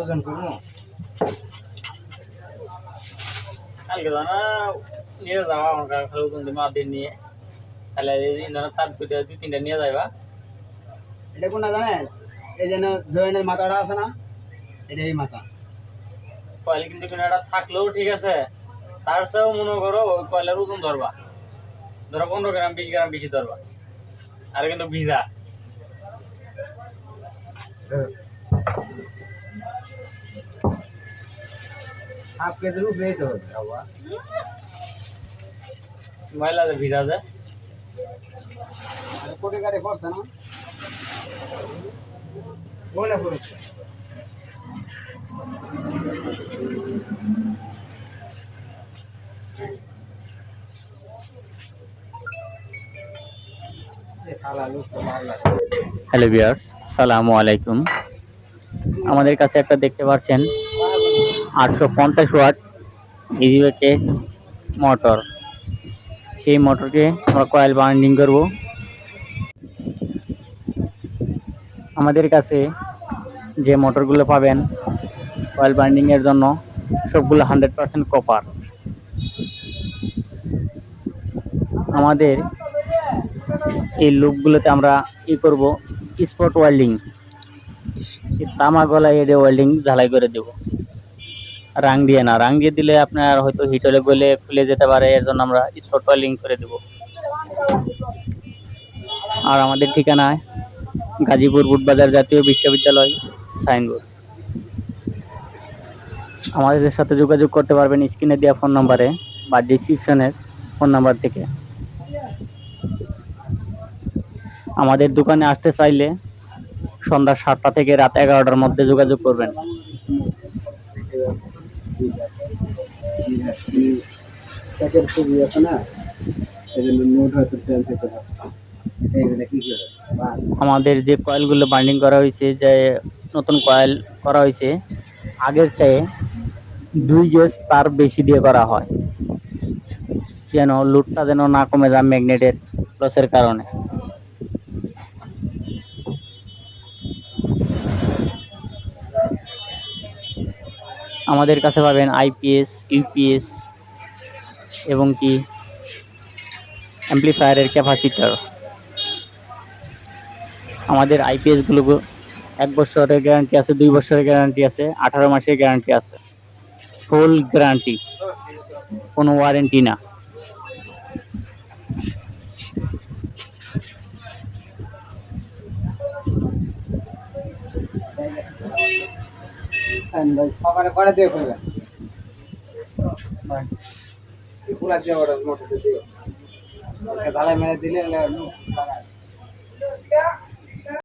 ওজন করব? কালকে জানা নিয়ে যাওয়া আমার খালি ওজন দিয়ে মাপ নিয়ে। তাহলে ইন্ধানের তার দুইটা দুই তিনটা নিয়ে যাইবা। এটা কোনটা জানেন? এই যেন জয়েনের মাথাটা আছে না? এটা এই মাথা। কয়েল কিন্তু কোনো একটা থাকলেও ঠিক আছে। তার চেয়েও মনে করো ওই কয়েলের ওজন ধরবা। ধরো পনেরো গ্রাম বিশ গ্রাম বেশি ধরবা। আর কিন্তু ভিজা। কেজির উপরেই তো হবে বাবা। ময়লা যে ভিজা যায় আর কোটি গাড়ি পড়ছে না? মনে পড়েছে হ্যালো বিয়ার্স সালামু আলাইকুম। আমাদের কাছে একটা দেখতে পাচ্ছেন। আটশো পঞ্চাশ ওয়াট ইজিওটেক মোটর সেই মোটরকে আমরা কয়েল বাইন্ডিং করব। আমাদের কাছে যে মোটরগুলো পাবেন কয়েল বাইন্ডিংয়ের জন্য সবগুলো হান্ড্রেড পার্সেন্ট কপার আমাদের এই লুপগুলোতে আমরা ই করব? স্পট ওয়েল্ডিং তামা গলায় এডে ওয়েল্ডিং ঝালাই করে দেব। রাং দিয়ে না রাং দিয়ে দিলে আপনার হয়তো হিট হলে গলে খুলে যেতে পারে, এর জন্য আমরা স্পট ওয়েল্ডিং করে দেব। আর আমাদের ঠিকানা গাজীপুর বুটবাজার জাতীয় বিশ্ববিদ্যালয়, সাইনবোর্ড। আমাদের সাথে যোগাযোগ করতে পারবেন স্ক্রিনে দেওয়া ফোন নাম্বারে বা ডিসক্রিপশনের ফোন নাম্বার থেকে। আমাদের দোকানে আসতে চাইলে সন্ধ্যা সাতটা থেকে রাত এগারোটার মধ্যে যোগাযোগ করবেন। আমাদের যে কয়েলগুলো বাইন্ডিং করা হয়েছে যে নতুন কয়েল করা হয়েছে আগের চেয়ে দুই গেজ তার বেশি দিয়ে করা হয়। যেন লুটটা যেন না কমে যায় ম্যাগনেটের লসের কারণে। আমাদের কাছে পাবেন আইপিএস ইউপিএস এবং কি অ্যাম্প্লিফায়ারের ক্যাপাসিটার। আমাদের আইপিএসগুলো এক বছরের গ্যারান্টি আছে, দুই বছরের গ্যারান্টি আছে, আঠারো মাসের গ্যারান্টি আছে। ফুল গ্যারান্টি কোনো ওয়ারেন্টি না। ভাই সকালে করে দিয়ে ফেলবে পুরা দিয়ে ওটা মোটর দিয়ে? ঢালাই মেরে দিলে